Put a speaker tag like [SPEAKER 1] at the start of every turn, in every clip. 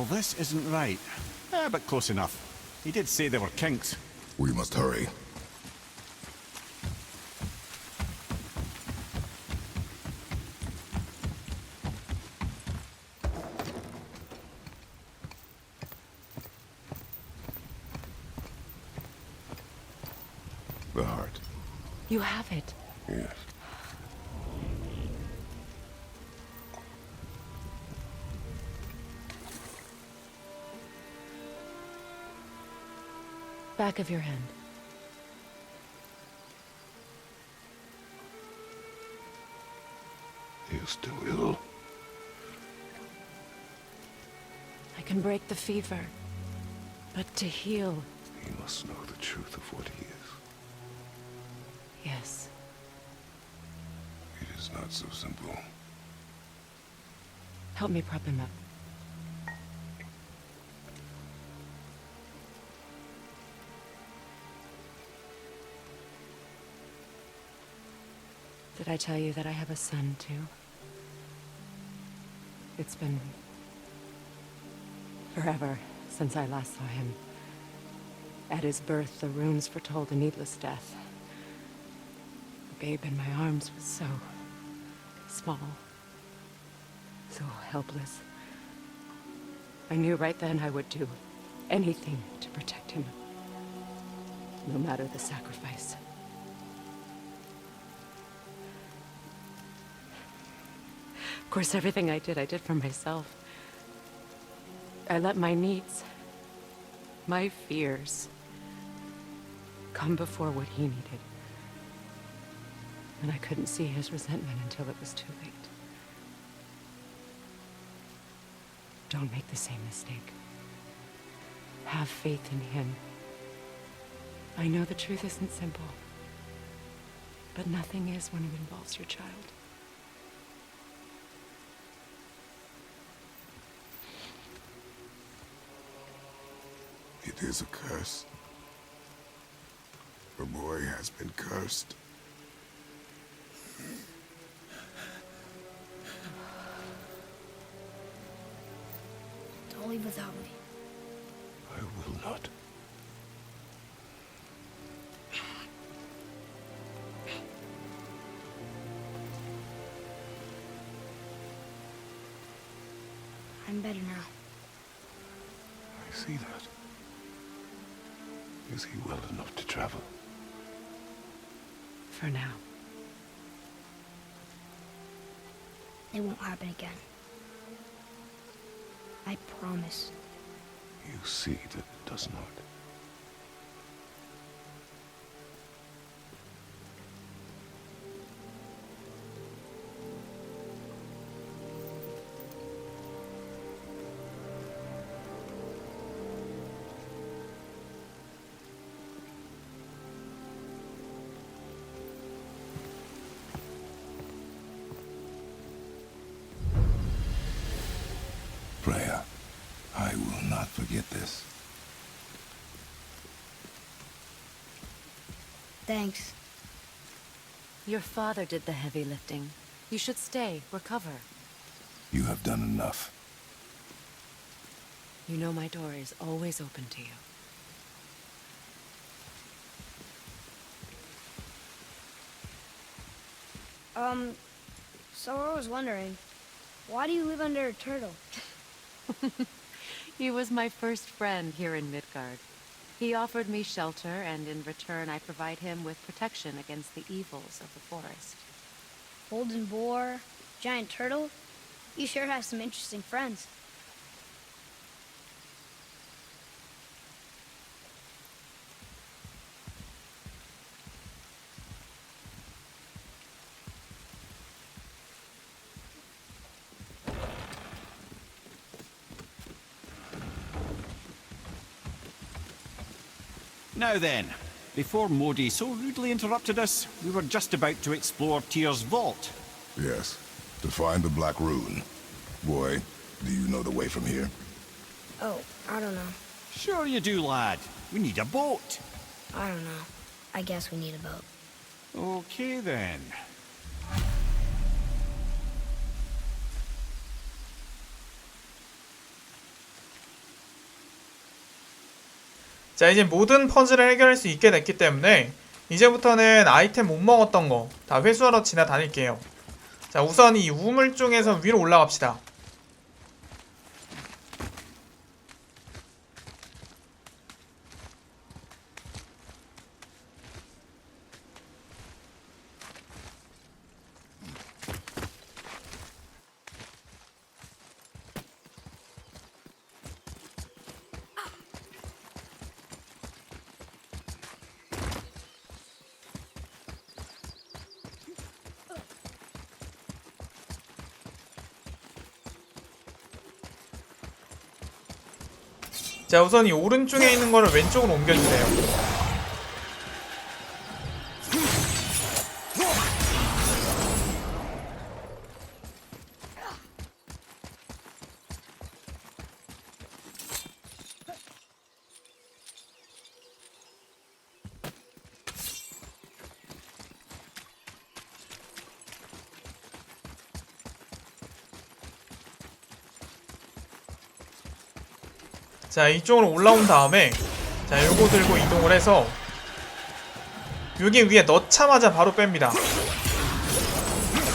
[SPEAKER 1] Well, this isn't right. Eh, but close enough. He did say there were kinks.
[SPEAKER 2] We must hurry. The heart.
[SPEAKER 3] You have it.
[SPEAKER 2] Yes.
[SPEAKER 3] Back of your hand.
[SPEAKER 2] He is still ill.
[SPEAKER 3] I can break the fever. But to heal,
[SPEAKER 2] He must know the truth of what he is.
[SPEAKER 3] yes.
[SPEAKER 2] It is not so simple.
[SPEAKER 3] Help me prop him up. Did I tell you that I have a son, too? It's been... forever since I last saw him. At his birth, the runes foretold a needless death. The babe in my arms was so... small. So helpless. I knew right then I would do anything to protect him. No matter the sacrifice. Of course, everything I did, I did for myself. I let my needs, my fears, come before what he needed. And I couldn't see his resentment until it was too late. Don't make the same mistake. Have faith in him. I know the truth isn't simple, but nothing is when it involves your child.
[SPEAKER 2] It is a curse. The boy has been cursed.
[SPEAKER 4] Don't leave without me.
[SPEAKER 2] I will not.
[SPEAKER 4] I'm better now.
[SPEAKER 2] I see that. Is he well enough to travel?
[SPEAKER 3] For now.
[SPEAKER 4] It won't happen again. I promise.
[SPEAKER 2] You see that it does not. Forget this.
[SPEAKER 4] Thanks.
[SPEAKER 3] Your father did the heavy lifting. You should stay, recover.
[SPEAKER 2] You have done enough.
[SPEAKER 3] You know my door is always open to you.
[SPEAKER 4] Um, so I was wondering, why do you live under a turtle?
[SPEAKER 3] He was my first friend here in Midgard. He offered me shelter, and in return I provide him with protection against the evils of the forest.
[SPEAKER 4] Golden boar, giant turtle? You sure have some interesting friends.
[SPEAKER 1] Now then, before Modi so rudely interrupted us, we were just about to explore Tyr's vault.
[SPEAKER 2] Yes, to find the Black Rune. Boy, do you know the way from here?
[SPEAKER 4] Oh, I don't know.
[SPEAKER 1] Sure you do, lad. We need a boat.
[SPEAKER 4] I don't know. I guess we need a boat.
[SPEAKER 1] Okay then.
[SPEAKER 5] 자 이제 모든 퍼즐을 해결할 수 있게 됐기 때문에 이제부터는 아이템 못 먹었던 거 다 회수하러 지나다닐게요. 자 우선 이 우물 쪽에서 위로 올라갑시다. 자 우선 이 오른쪽에 있는 거를 왼쪽으로 옮겨주세요. 자 이쪽으로 올라온 다음에 자 요거 들고 이동을 해서 여기 위에 넣자마자 바로 뺍니다.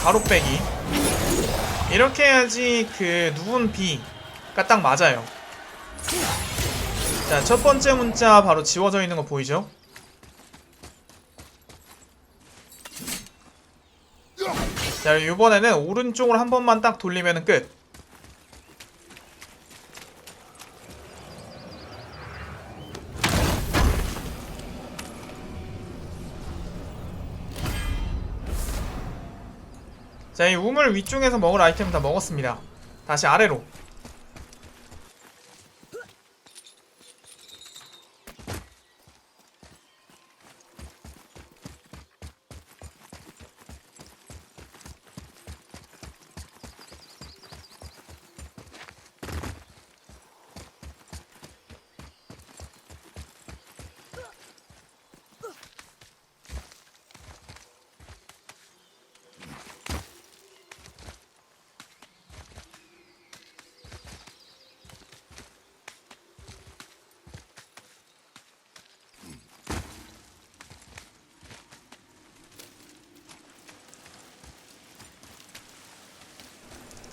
[SPEAKER 5] 바로 빼기. 이렇게 해야지 그 누운 비가 딱 맞아요. 자 첫 번째 문자 바로 지워져 있는 거 보이죠? 자 이번에는 오른쪽으로 한 번만 딱 돌리면 끝 자, 이 우물 위쪽에서 먹을 아이템 다 먹었습니다. 다시 아래로.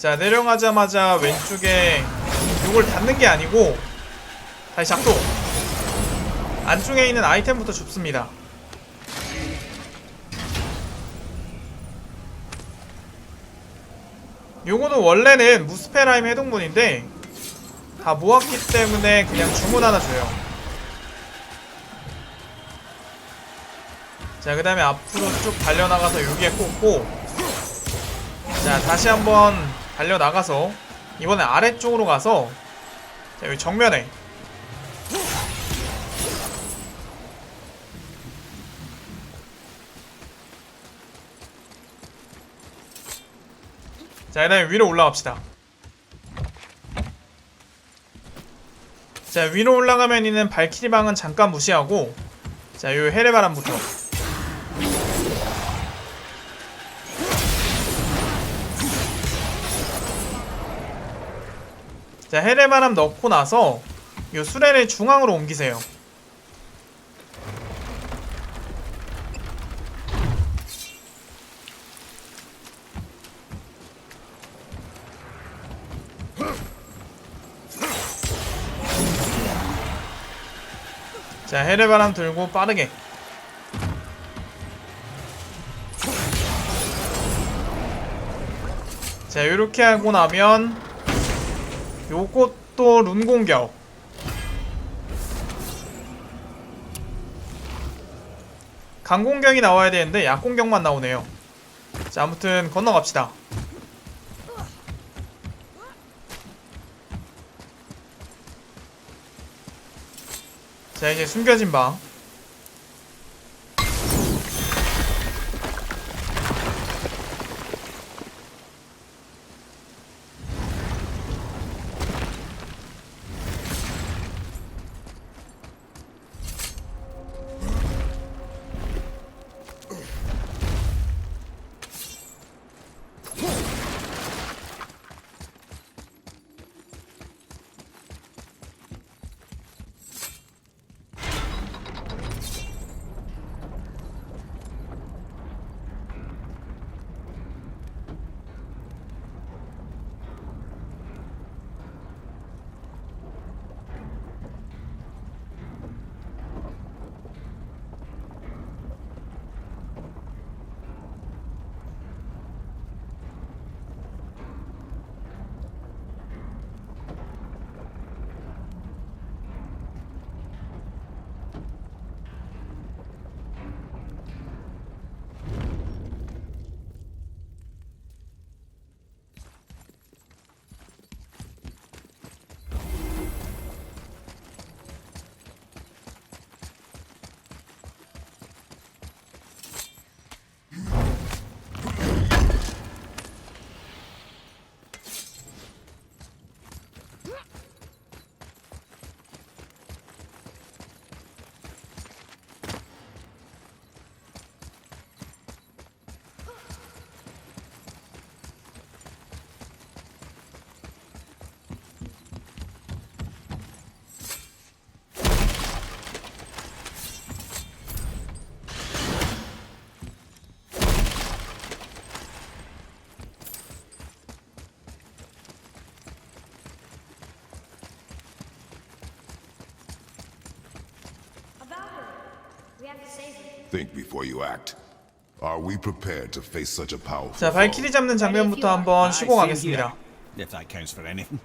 [SPEAKER 5] 자, 내려가자마자 왼쪽에 이걸 닫는 게 아니고 다시 작동. 안쪽에 있는 아이템부터 줍습니다. 요거는 원래는 무스페라임 해동문인데 다 모았기 때문에 그냥 주문 하나 줘요. 자, 그 다음에 앞으로 쭉 달려나가서 여기에 꽂고 자, 다시 한번 달려나가서 이번에 아래쪽으로 가서 자, 여기 정면에 자, 그 다음에 위로 올라갑시다. 자, 위로 올라가면 있는 발키리 방은 잠깐 무시하고 자, 요 헤레바람부터 자, 헤레바람 넣고 나서 요 수레를 중앙으로 옮기세요. 자, 헤레바람 들고 빠르게. 자, 요렇게 하고 나면 요것도 룬 공격. 강 공격이 나와야 되는데 약 공격만 나오네요. 자, 아무튼 건너갑시다. 자, 이제 숨겨진 방.
[SPEAKER 2] Think before you act. Are we prepared to face such a powerful
[SPEAKER 5] 자
[SPEAKER 2] foe?
[SPEAKER 5] 발키리 잡는 장면부터 한번
[SPEAKER 1] Aye,
[SPEAKER 5] 쉬고
[SPEAKER 1] same
[SPEAKER 5] 가겠습니다
[SPEAKER 1] here, If that counts for anything.